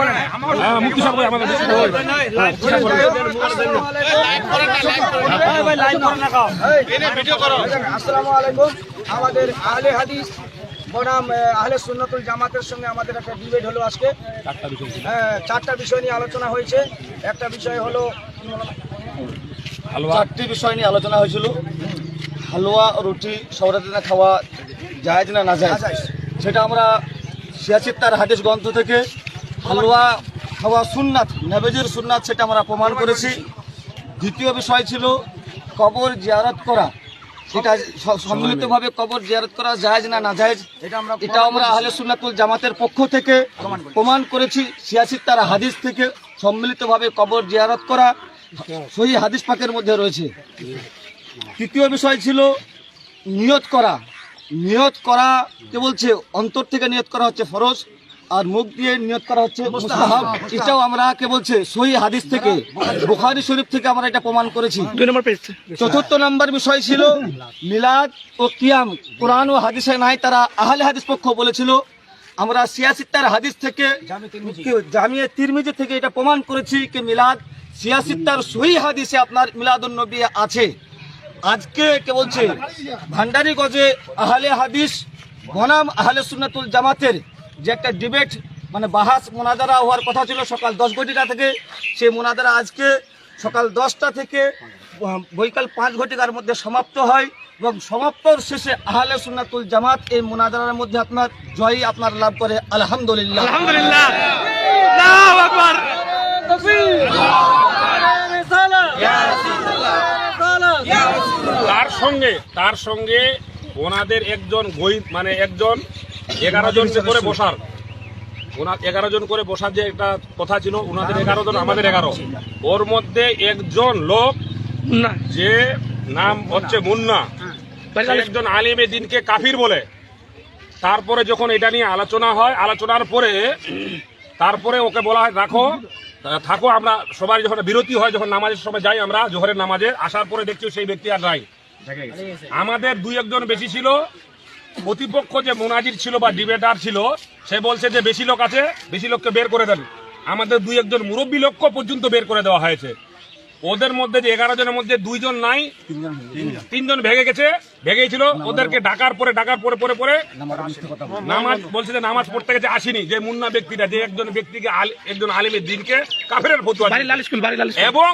হ্যাঁ, মুক্তি আমাদের দেশে। আসসালামু আলাইকুম। আমাদের আহলে হাদিস বনাম আহ, আহলে সুন্নাতুল জামাতের সঙ্গে আমাদের একটা ডিবেট হলো আজকে। হ্যাঁ চারটা বিষয় নিয়ে আলোচনা হয়েছে। একটা বিষয় হলো চারটি বিষয় নিয়ে আলোচনা হয়েছিল। হালুয়া রুটি সবরাত দিনে খাওয়া জায়েজ না না নাজাইজ। সেটা আমরা সিয়াচিত্তার হাদিস গ্রন্থ থেকে হালুয়া খাওয়া সুন্নাত, নেবেজের সুন্নাত সেটা আমরা প্রমাণ করেছি। দ্বিতীয় বিষয় ছিল কবর জিয়ারত করা। সেটা সম্মিলিতভাবে কবর জিয়ারত করা জায়েজ না না জায়েজ? এটা আমরা এটা আমরা আহলে সুন্নাতুল জামাতের পক্ষ থেকে প্রমাণ করেছি। সিয়াসির তারা হাদিস থেকে সম্মিলিতভাবে কবর জিয়ারত করা সহি হাদিস পাকের মধ্যে রয়েছে। তৃতীয় বিষয় ছিল নিয়ত করা। নিয়ত করা কে বলছে? অন্তর থেকে নিয়ত করা হচ্ছে ফরজ। আর মুখ দিয়ে নিয়ত করা হচ্ছে মুস্তাহাব। এটাও আমরা কে বলছে? সহি হাদিস থেকে বুখারী শরীফ থেকে আমরা এটা প্রমাণ করেছি। চতুর্থ নম্বর বিষয় ছিল মিলাদ ও কিয়াম। কোরআন ও হাদিসে নাই তারা আহলে হাদিস পক্ষ বলেছিল। আমরা সিয়াসিত্তার হাদিস থেকে জামিয়া তিরমিজি থেকে এটা প্রমাণ করেছি কি মিলাদ সিয়াসিত্তার সহি হাদিসে আপনার মিলাদুন নবী আছে। আজকে কে বলছে? ভান্ডারি গজে আহলে হাদিস বনাম আহলে সুন্নাতুল জামাতের যে একটা ডিবেট মানে বাহাস মোনাজারা হওয়ার কথা ছিল সকাল দশ ঘটিকা থেকে। সেই মোনাজারা আজকে সকাল দশটা থেকে বৈকাল পাঁচ ঘটিকার মধ্যে সমাপ্ত হয় এবং সমাপ্তর শেষে আহলে সুন্নাতুল জামাত এই মোনাজারার মধ্যে আপনার জয়ী আপনার লাভ করে। আলহামদুলিল্লাহ। তার সঙ্গে তার সঙ্গে ওনাদের একজন মানে একজন এগারো জন করে বসার ওনার এগারো জন করে বসার যে একটা কথা ছিল ওনাদের এগারো জন আমাদের এগারো। ওর মধ্যে একজন লোক যে নাম হচ্ছে মুন্না। সে একজন আলিমে দিনকে কাফির বলে। তারপরে যখন এটা নিয়ে আলোচনা হয় আলোচনার পরে তারপরে ওকে বলা হয় রাখো থাকো আমরা সবাই যখন বিরতি হয় যখন নামাজের সময় যাই আমরা জোহরের নামাজে আসার পরে দেখছি সেই ব্যক্তি আর নাই। আমাদের দুই একজন বেশি ছিল প্রতিপক্ষ যে মোনাজির ছিল বা ডিবেটার ছিল সে বলছে যে বেশি লোক আছে বেশি লোককে বের করে দেন। আমাদের দুই একজন মুরব্বী লক্ষ্য পর্যন্ত বের করে দেওয়া হয়েছে। ওদের মধ্যে যে এগারো জনের মধ্যে দুইজন নাই তিনজন ভেঙে গেছে ভেঙেই ছিল ওদেরকে ডাকার পরে ডাকার পরে পরে পরে নামাজ বলছে যে নামাজ পড়তে গেছে আসেনি। যে মুন্না ব্যক্তিটা যে একজন ব্যক্তিকে একজন আলিমের দিনকে কাফেরের ফতুয়া এবং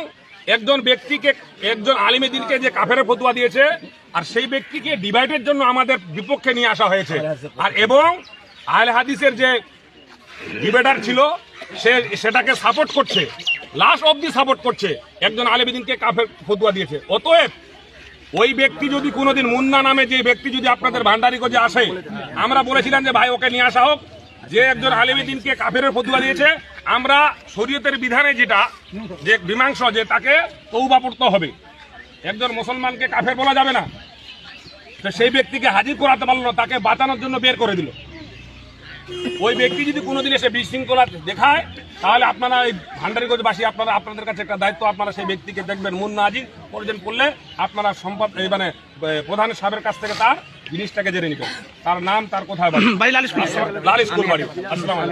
একজন ব্যক্তিকে, একজন আলিমের দিনকে যে কাফেরের ফতুয়া দিয়েছে, আর সেই ব্যক্তিকে ডিভাইডের জন্য আমাদের বিপক্ষে নিয়ে আসা হয়েছে। আর এবং আল হাদিসের যে ডিবেটার ছিল, সে সেটাকে সাপোর্ট করছে। লাস্ট অবধি সাপোর্ট করছে। একজন আলিমেদিনকে কাফের ফতুয়া দিয়েছে। অতএব ওই ব্যক্তি যদি কোনোদিন মুন্না নামে যে ব্যক্তি যদি আপনাদের ভান্ডারি যে আসে, আমরা বলেছিলাম যে ভাই, ওকে নিয়ে আসা হোক। যে একজন আলিমেদিনকে কাফের ফতুয়া দিয়েছে, আমরা শরীয়তের বিধানে যেটা, যে মীমাংস, যে তাকে তৌবা পড়তে হবে। একজন মুসলমানকে কাফের বলা যাবে না। তো সেই ব্যক্তিকে হাজির করাতে পারল না, তাকে বাঁচানোর জন্য বের করে দিল। ওই ব্যক্তি যদি কোনোদিন এসে বিশৃঙ্খলা দেখায় তাহলে আপনারা এই ভান্ডারিগঞ্জবাসী আপনারা আপনাদের কাছে একটা দায়িত্ব আপনারা সেই ব্যক্তিকে দেখবেন। মুন্না আজির প্রয়োজন করলে আপনারা সম্পদ এই মানে প্রধান সাহেবের কাছ থেকে তার জিনিসটাকে জেনে নেবেন তার নাম তার কোথায় বাড়ি? লাল স্কুল বাড়ি। আসসালামু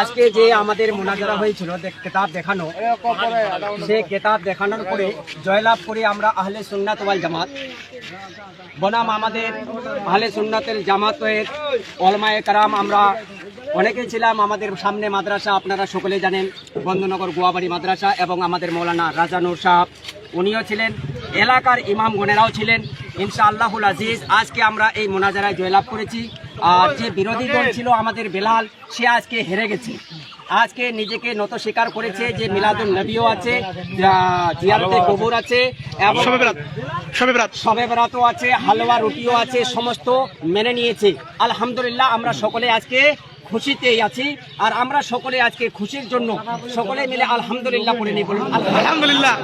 আজকে যে আমাদের মোনাজারা হয়েছিল কেতাব দেখানো সে কেতাব দেখানোর পরে জয়লাভ করে আমরা আহলে সুন্নাত ওয়াল জামাত। বনাম আমাদের আহলে সুন্নাতের জামাতের অলমায়ে কারাম আমরা অনেকেই ছিলাম আমাদের সামনে মাদ্রাসা আপনারা সকলে জানেন বন্দনগর গোয়াবাড়ি মাদ্রাসা এবং আমাদের মৌলানা রাজানুর সাহেব। উনিও ছিলেন এলাকার ইমাম গণেরাও ছিলেন। ইনশা আল্লাহুল আজিজ আজকে আমরা এই মোনাজারায় জয়লাভ করেছি। আর যে বিরোধী দল ছিল আমাদের বেলাল সে আজকে হেরে গেছে। আজকে নিজেকে নত স্বীকার করেছে যে মিলাদুল নবীও আছে জিয়ারতে কবুর আছে এবং সবে আছে হালুয়া রুটিও আছে সমস্ত মেনে নিয়েছে। আলহামদুলিল্লাহ আমরা সকলে আজকে খুশিতেই আছি। আর আমরা সকলে আজকে খুশির জন্য সকলে মিলে আলহামদুলিল্লাহ পড়ে নিই বলুন। আলহামদুলিল্লাহ।